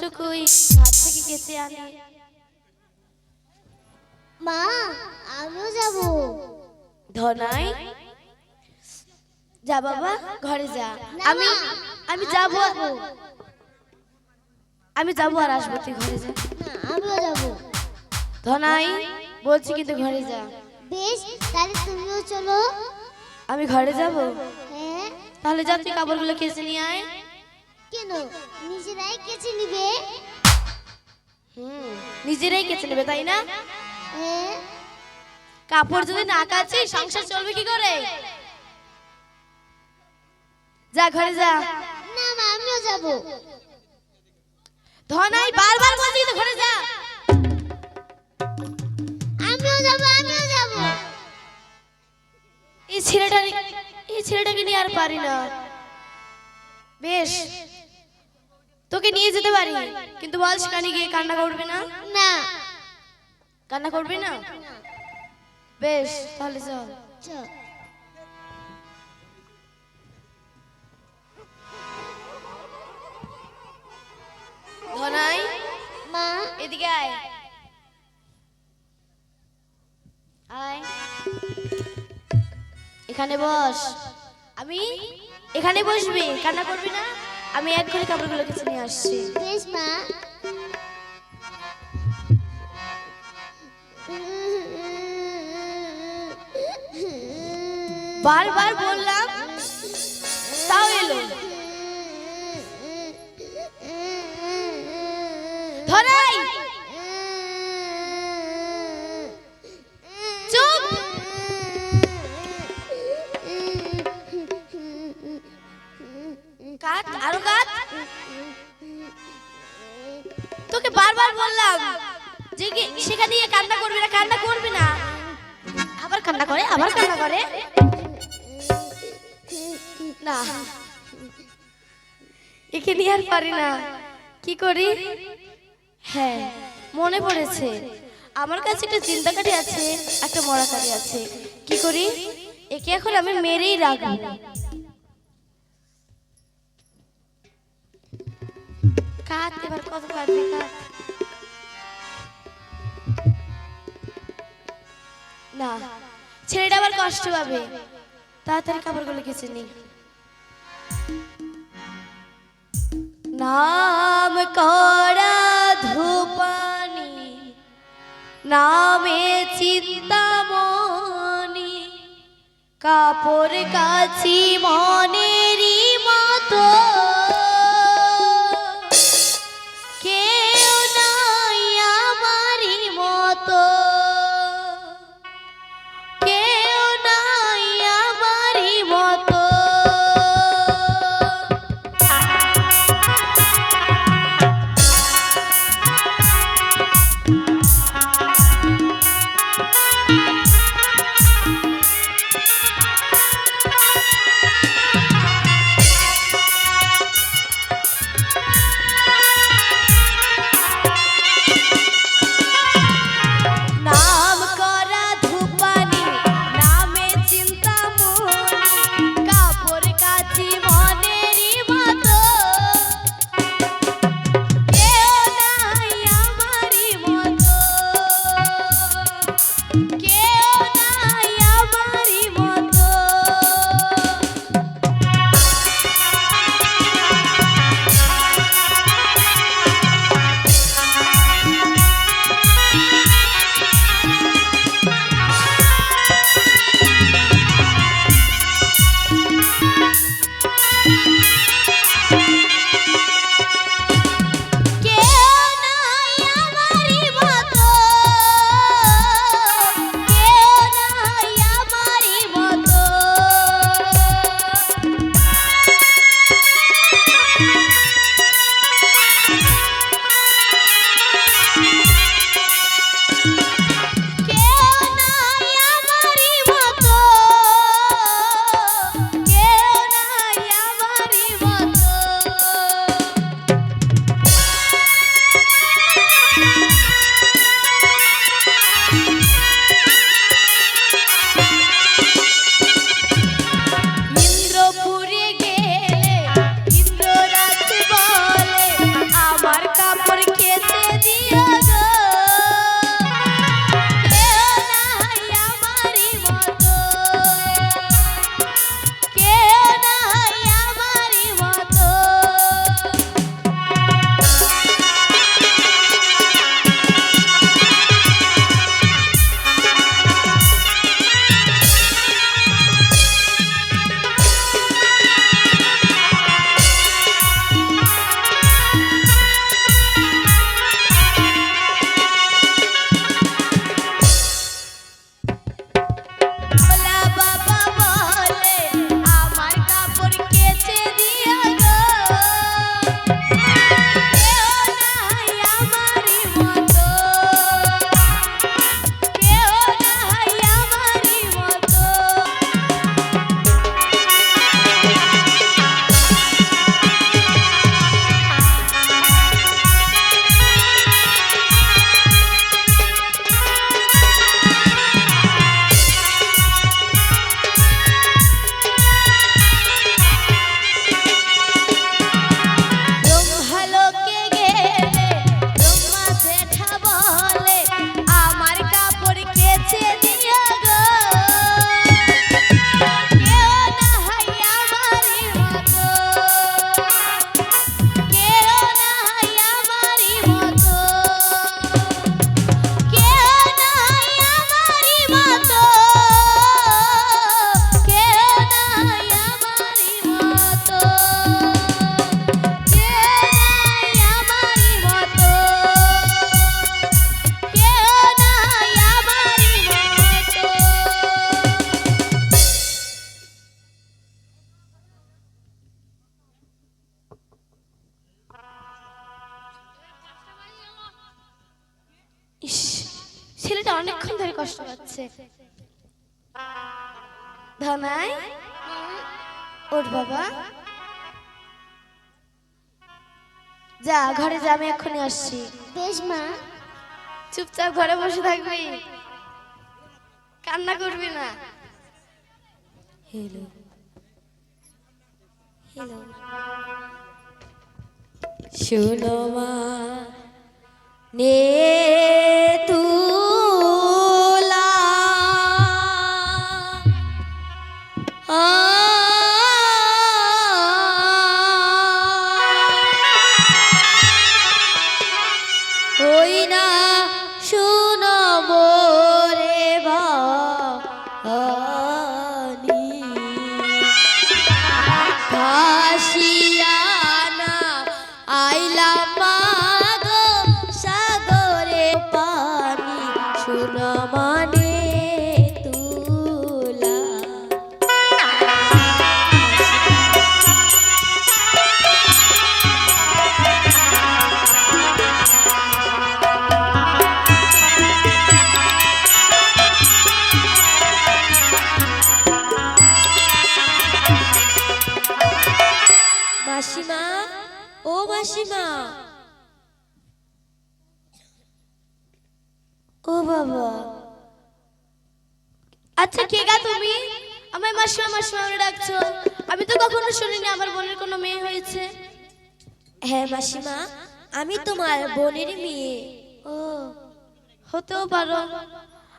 অতটুকুই ঘাট থেকে গেছে আনি মা আমিও যাব। ধনাই যা বাবা ঘরে যা। আমি আমি যাব আমি যাব আর আসব তুই ঘরে যা। আমিও যাব। ধনাই বলছি কিন্তু ঘরে যা। বেশ তাহলে তুমিও চলো। আমি ঘরে যাব? হ্যাঁ। তাহলে যা তুই কাপড়গুলো কেচে নিয়ে আয়। কেন? নিজেরাই কেচে নিবে? হুম নিজেরাই কেচে নেবে তাই না? হ্যাঁ কাপড় যদি না কাচি সংসার চলবে কি করে? যা ঘরে যা। না মা আমিও যাব। ধনাই বারবার বলছি কিন্তু ঘরে যা। আমিও যাব আমিও যাব। এই ছেলেটা এই ছেলেটাকে নিয়ে আর পারি না। বেশ। তোকে নিয়ে যেতে পারি। কিন্তু বল সেখানে গিয়ে কান্না করবি না? না। কান্না করবি না? বেশ তাহলে চল। চল। ধনাই মা। এদিকে আয়। আয়। এখানে বস। আমি? এখানে বসবি কান্না করবি না? আমি এক করে কাপড়গুলো কিছু নিয়ে আসছি। বেশ মা। বারবার বললাম তাও এলো। ধরাই! তোকে বারবার বললাম যে সেখানে গিয়ে কান্না করবি না, কান্না করবি না। আবার কান্না করে, আবার কান্না করে। না। একে নিয়ে আর পারি না। কি করি? হ্যাঁ মনে পড়েছে। আমার কাছে একটা চিন্তা কাঠি আছে, একটা মরা কাঠি আছে। কি করি? একে এখন আমি মেরেই রাখব। কাট এবার কত কাটবে কাট না ছেলেটা আবার কষ্ট পাবে। তাড়াতাড়ি কাপড়গুলো কেচে নি। নাম করা ধূপানি, নামে চিন্তামণি, কাপড় কাছি মনেরই যা ঘরে যা আমি এক্ষুনি আসছি। বেশ মা। চুপচাপ ঘরে বসে থাকবি। কান্না করবি না। হ্যালো হ্যালো শোনো মা নে তুলা মাসিমা মাসিমা বলে ডাকছো আমি তো কখনো শুনিনি আমার বোনের কোনো মেয়ে হয়েছে। হ্যাঁ মাসিমা আমি তোমার বোনেরই মেয়ে। ও হতেও পারো।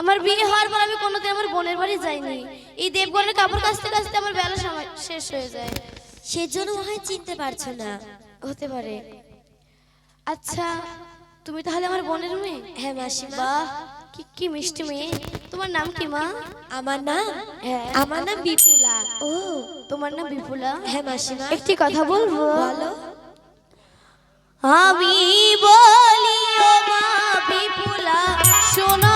আমার বিয়ে হওয়ার পর আমি কোনোদিন আমার বোনের বাড়ি যাইনি। এই দেবগণের কাপড় কাচতে কাচতে আমার বেলা সময় শেষ হয়ে যায়। সেজন্য হয় চিনতে পারছ না। হতে পারে। আচ্ছা তুমি তাহলে আমার বোনের মেয়ে? হ্যাঁ মাসিমা। কি কি মিষ্টি মেয়ে। তোমার নাম কি মা? আমার নাম হ্যাঁ। আমার নাম বিপুলা। ও তোমার নাম বিপুলা? হ্যাঁ মাসিমা। একটি কথা বলব? বলো। আমি বলি ও মা বিপুলা শোনো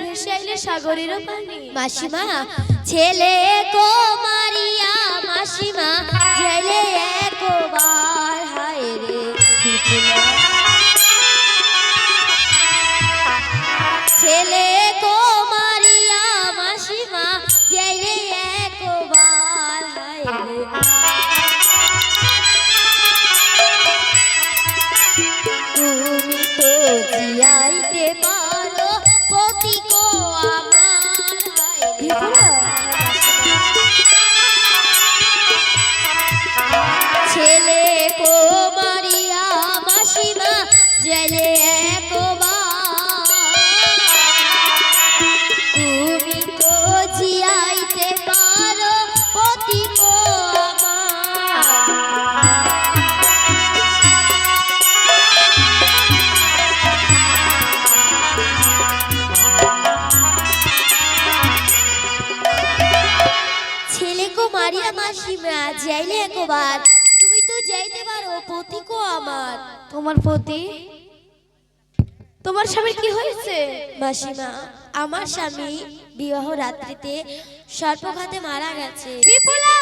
ভেসে আইলে সাগরের পানি। মাসিমা ছেলে কো মারিয়া মাসিমা ছেলে কো হায় জেলে একবার তুমি তুমি তো যাইতে পারো পতি আমার। তোমার পতি? তোমার স্বামীর কি হয়েছে? মাসিমা আমার স্বামী বিবাহ রাত্রিতে সর্পঘাতে মারা গেছে। বিপুলা!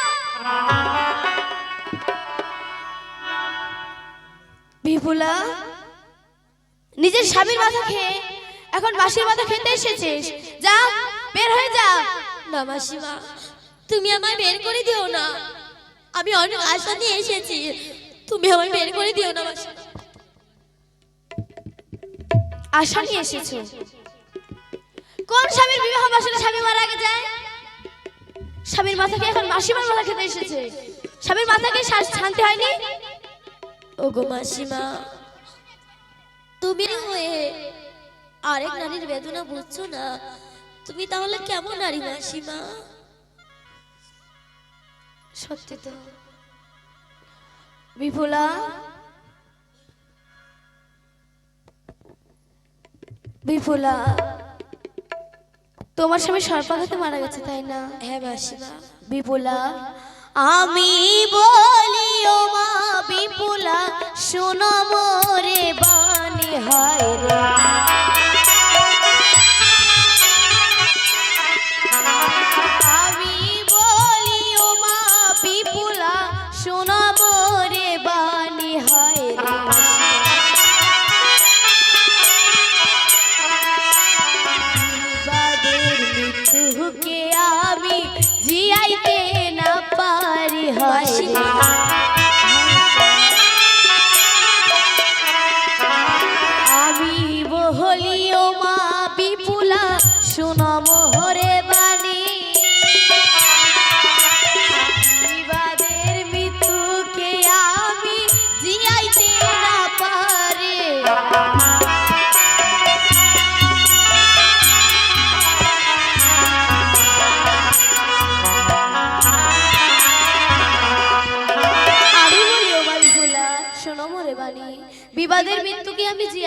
বিপুলা নিজের স্বামীর মাথা খেয়ে এখন বাসির মাথা খেতে এসেছিস। যা বের হয়ে যা না মাসিমা তুমি আমায় বের করে দিও না। আমি অনেক আশা নিয়ে এসেছি। তুমি আমায় বের করে দিও না মাসিমা। আশা নিয়ে এসেছ। কোন স্বামীর বিবাহ বাসনে স্বামী মারা আগে যায়? স্বামীর মাথাকে এখন মাসিমার মাথা খেতে এসেছে। স্বামীর মাথাকে শান্তি হয়নি? ওগো মাসিমা, তুমি হয়ে আরেক নারীর বেদনা বুঝছ না। তুমি তাহলে কেমন নারী মাসিমা? সত্যি তো। বিপুলা বিপুলা। তোমার স্বামী সর্পাঘাতে মারা গেছে তাই না? হ্যাঁ মাসিমা বিপুলা। আমি বলি ও মা বিপুলা শোনো মোরে বাণী হয় রে। মৃত্যুকে আমি জিয়াইতে না পারি হয়।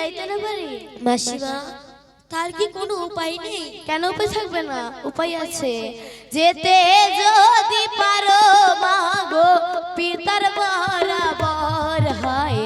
জিয়াইতে না পারি? মাসিমা, তার কি কোনো উপায় নেই? কেন উপায় থাকবে না? উপায় আছে। যেতে যদি পারো মাগো পিতার বরাবর হয়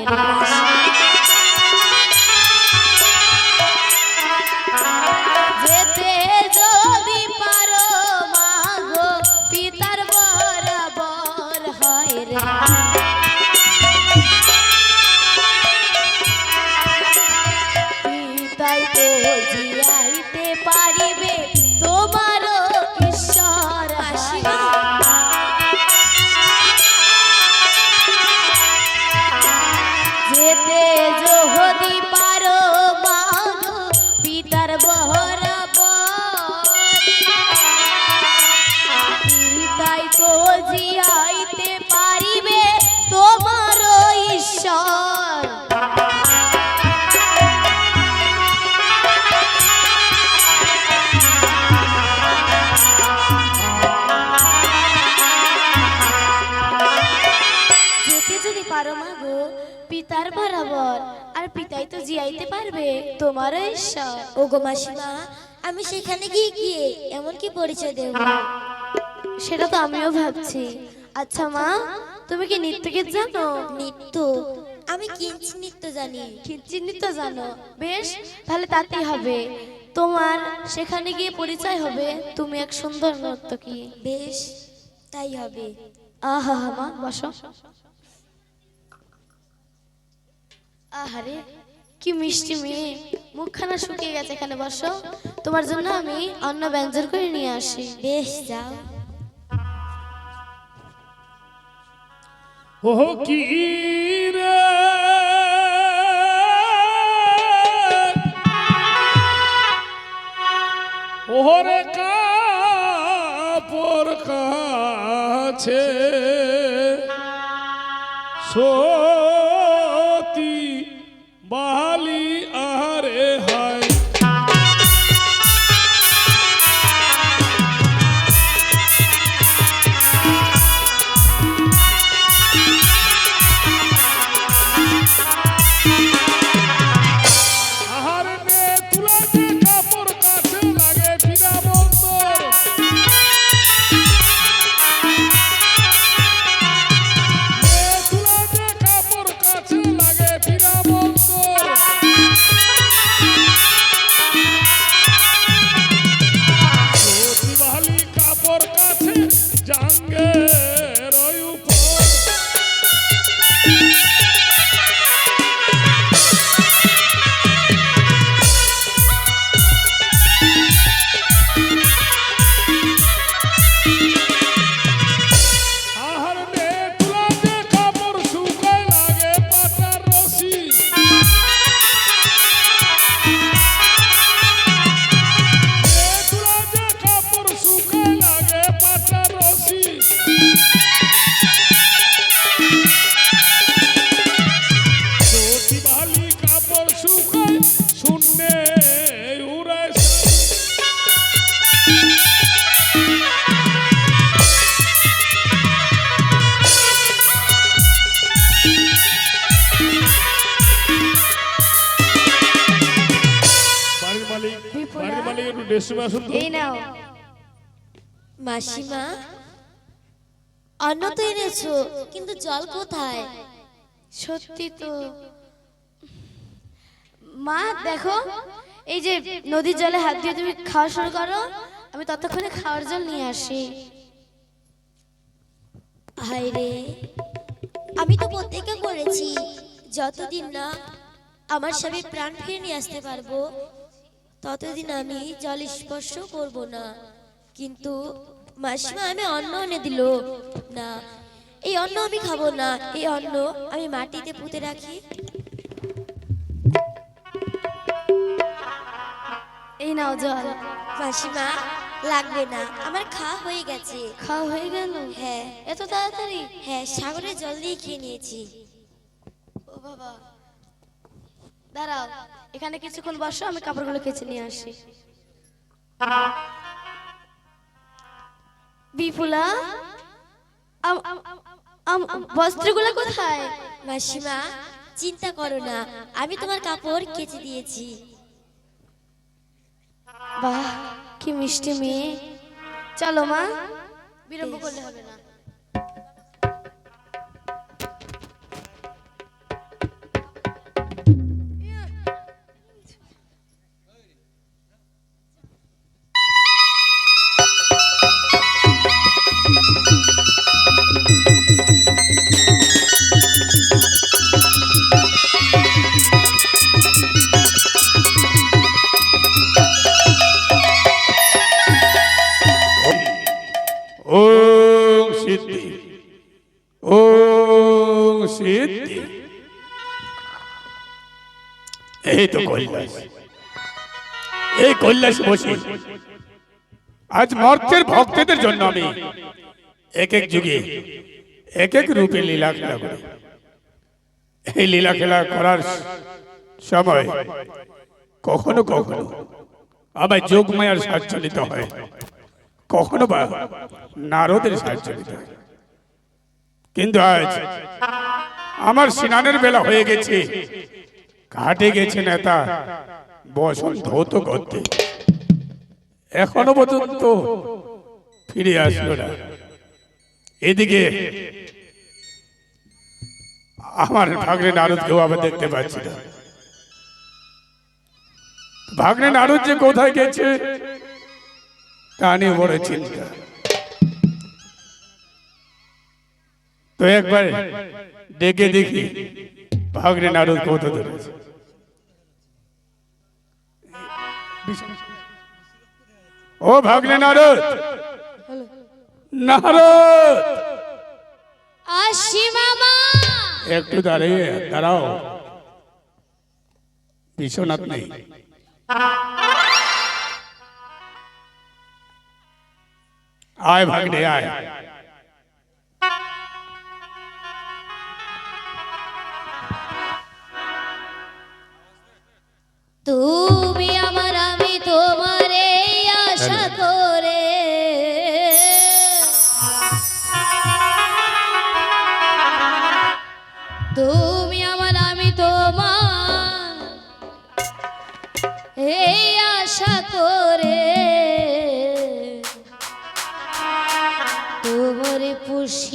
পিতাই পারবে? তোমারও ঈশ্বর। ওগো মাসিমা আমি সেখানে গিয়ে গিয়ে এমন কি পরিচয় দেব। সেটা তো আমিও ভাবছি। আচ্ছা মা তুমি কি নৃত্যগীত জানো? নৃত্য। আমি কিঞ্চ নৃত্য জানি। খিচ্চির নৃত্য জানো। বেশ তাহলে তাতেই হবে। তোমার সেখানে গিয়ে পরিচয় হবে। তুমি এক সুন্দর নর্তকী। বেশ তাই হবে। আহা মা বসো। আহারে কি মিষ্টি মেয়ে মুখখানা শুকিয়ে গেছে এখানে বসো। তোমার জন্য আমি অন্য ব্যঞ্জন করে নিয়ে আসি। বেশ যাও। ও কি রে! ওরে কাপড় কাছে। রেশমি আসুন এই নাও। মাসিমা অন্ন তো এনেছো কিন্তু জল কোথায়? সত্যি তো। মা দেখো এই যে নদীর জলে হাত দিয়ে তুমি খাওয়া শুরু করো আমি ততক্ষণে খাওয়ার জল নিয়ে আসি। হায় রে আমি তো প্রত্যেকে করেছি যতদিন না আমার স্বামী প্রাণ ফিরে নিয়ে আসতে পারব ততদিন আমি জল স্পর্শ করব না। কিন্তু মাসিমা আমি অন্ন এনে দিল। না এই অন্ন আমি খাব না। এই অন্ন আমি মাটিতে পুঁতে রাখি। এই নাও জল। মাসিমা লাগবে না। আমার খাওয়া হয়ে গেছে। খাওয়া হয়ে গেল? হ্যাঁ। এত তাড়াতাড়ি? হ্যাঁ সাগরের জল দিয়ে খেয়ে নিয়েছি। ও বাবা। দাঁড়াও এখানে কিছুক্ষণ বসো আমি কাপড়গুলো কেচে নিয়ে আসি। বিপুলা বস্ত্রগুলো কোথায়? মাসিমা চিন্তা করো না আমি তোমার কাপড় কেচে দিয়েছি। বাহ কি মিষ্টি মেয়ে। চলো মা বিলম্ব করলে হবে না। এই কৈলাস আজ মর্তের ভক্তদের জন্য আমি এক এক যুগে এক এক রূপে লীলা খেলা করি। এই লীলা খেলা করার সময় কখনো কখনো আবার যোগমায়ার নিতে হয়। কখনো বা নারদের হয়। কিন্তু আজ আমার স্নানের বেলা হয়ে গেছে। ঘাটে গেছে নেতা। বসন্ত ধৌত করতে এখনও পর্যন্ত ফিরে আসলো না। এদিকে আমার ভাগ্নে নারদকেও আবার দেখতে পাচ্ছি না। ভাগ্নে নারদ যে কোথায় গেছে, তা নিয়ে বড় চিন্তা। তো একবার ডেকে দেখি ভাগ্নে নারদ কোথায় ধরেছে ও ভাগ্নে নারদ। নারদ। আসি মামা। একটু দাঁড়িয়ে দাঁড়াও। বিশ্বনাথ নেই আয় ভাগ্নে আয়। তুমি